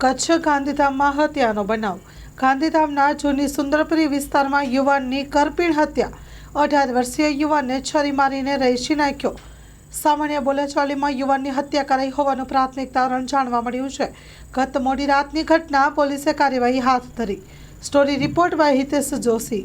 કચ્છ ગાંધીધામમાં હત્યાનો બનાવ. ગાંધીધામના જૂની સુંદરપુરી વિસ્તારમાં યુવાનની કરપીણ હત્યા. અઢાર વર્ષીય યુવાનને છરી મારીને રહેશી નાખ્યો. સામાન્ય બોલાચાલીમાં યુવાનની હત્યા કરાઈ હોવાનું પ્રાથમિક તારણ જાણવા મળ્યું છે. ગત મોડી રાતની ઘટના પોલીસે કાર્યવાહી હાથ ધરી. Story report by Hitesh Joshi.